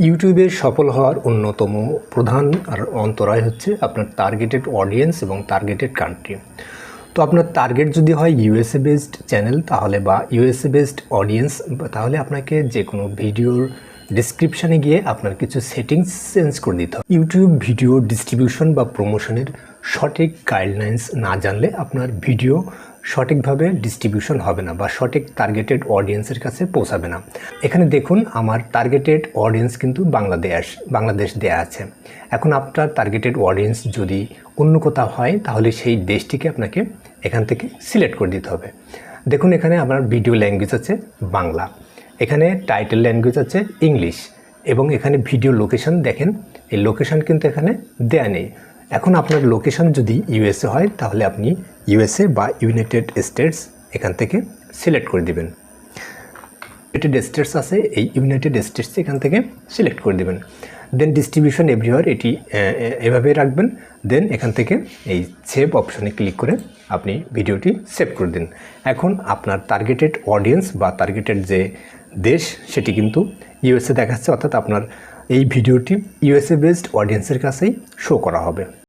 ইউটিউবে সফল হওয়ার অন্যতম প্রধান আর অন্তরায় হচ্ছে আপনার টার্গেটেড অডিয়েন্স এবং টার্গেটেড কান্ট্রি তো আপনার টার্গেট যদি হয় ইউএসএ বেসড চ্যানেল তাহলে বা ইউএসএ বেসড অডিয়েন্স তাহলে আপনাকে যে কোনো ভিডিওর ডিসক্রিপশানে গিয়ে আপনার কিছু সেটিংস চেঞ্জ করে দিতে হবে। ইউটিউব ভিডিও ডিস্ট্রিবিউশন বা প্রমোশনের সঠিক গাইডলাইন্স না জানলে আপনার ভিডিও সঠিকভাবে ডিস্ট্রিবিউশন হবে না বা সঠিক টার্গেটেড অডিয়েন্সের কাছে পৌঁছাবে না। এখানে দেখুন, আমার টার্গেটেড অডিয়েন্স কিন্তু বাংলাদেশ বাংলাদেশ দেয়া আছে। এখন আপনার টার্গেটেড অডিয়েন্স যদি অন্য কোথাও হয়, তাহলে সেই দেশটিকে আপনাকে এখান থেকে সিলেক্ট করে দিতে হবে। দেখুন, এখানে আমার ভিডিও ল্যাঙ্গুয়েজ আছে বাংলা। এখানে টাইটেল ল্যাঙ্গুয়েজ আছে ইংলিশ এবং এখানে ভিডিও লোকেশন দেখেন, এই লোকেশন কিন্তু এখানে দেয়া নেই। এখন আপনার লোকেশন যদি ইউএসএ হয়, তাহলে আপনি ইউএসএ বা ইউনাইটেড স্টেটস এখান থেকে সিলেক্ট করে দিবেন। ইউনাইটেড স্টেটস আছে, এই ইউনাইটেড স্টেটস এখান থেকে সিলেক্ট করে দেবেন। দেন ডিস্ট্রিবিউশন এভরিওয়ার এটি এভাবে রাখবেন। দেন এখান থেকে এই সেভ অপশনে ক্লিক করে আপনি ভিডিওটি সেভ করে দিন। এখন আপনার টার্গেটেড অডিয়েন্স বা টার্গেটেড যে দেশ, সেটি কিন্তু ইউএসএ দেখাচ্ছে, অর্থাৎ আপনার এই ভিডিওটি ইউএসএ বেসড অডিয়েন্সের কাছেই শো করা হবে।